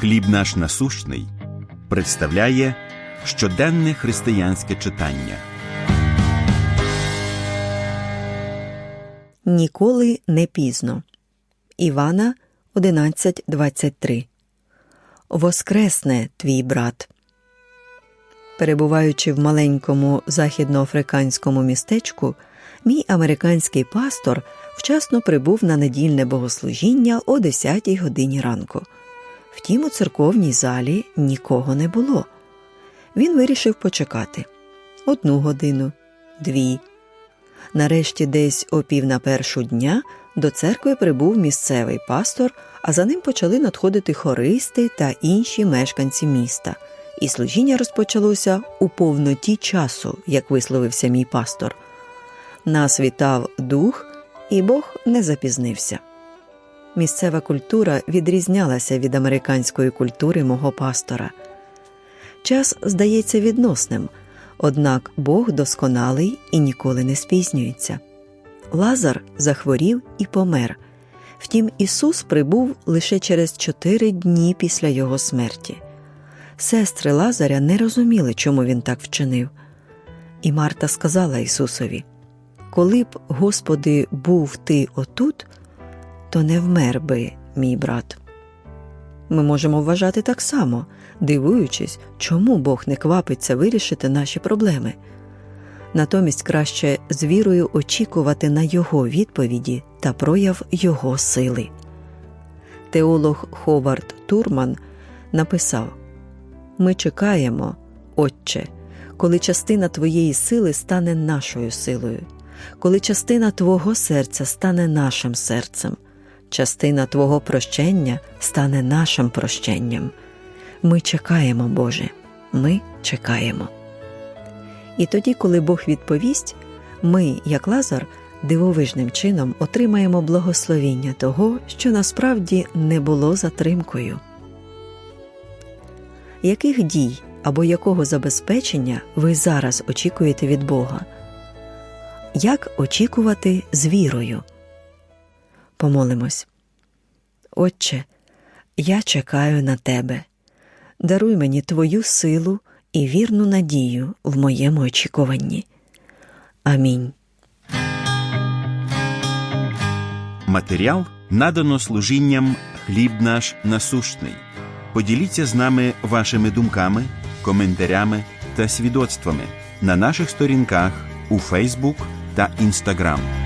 Хліб наш насущний представляє щоденне християнське читання. Ніколи не пізно. Івана 11.23 Воскресне твій брат. Перебуваючи в маленькому західноафриканському містечку, мій американський пастор вчасно прибув на недільне богослужіння о 10 годині ранку. Втім, у церковній залі нікого не було. Він вирішив почекати одну годину, дві. Нарешті, десь о пів на першу дня до церкви прибув місцевий пастор, а за ним почали надходити хористи та інші мешканці міста. І служіння розпочалося у повноті часу, як висловився мій пастор. Нас вітав дух, і Бог не запізнився. Місцева культура відрізнялася від американської культури мого пастора. Час здається відносним, однак Бог досконалий і ніколи не спізнюється. Лазар захворів і помер. Втім, Ісус прибув лише через чотири дні після його смерті. Сестри Лазаря не розуміли, чому він так вчинив. І Марта сказала Ісусові: Коли б, Господи, був ти отут, то не вмер би мій брат. Ми можемо вважати так само, дивуючись, чому Бог не квапиться вирішити наші проблеми. Натомість краще з вірою очікувати на Його відповіді та прояв Його сили. Теолог Ховард Турман написав Ми чекаємо, Отче, коли частина Твоєї сили стане нашою силою, коли частина Твого серця стане нашим серцем, частина Твого прощення стане нашим прощенням. Ми чекаємо, Боже, ми чекаємо. І тоді, коли Бог відповість, ми, як Лазар, дивовижним чином отримаємо благословіння того, що насправді не було затримкою. Яких дій або якого забезпечення ви зараз очікуєте від Бога? Як очікувати з вірою? Помолимось. Отче, я чекаю на Тебе. Даруй мені Твою силу і вірну надію в моєму очікуванні. Амінь. Матеріал надано служінням Хліб наш насущний. Поділіться з нами вашими думками, коментарями та свідоцтвами на наших сторінках у Фейсбук та Інстаграм.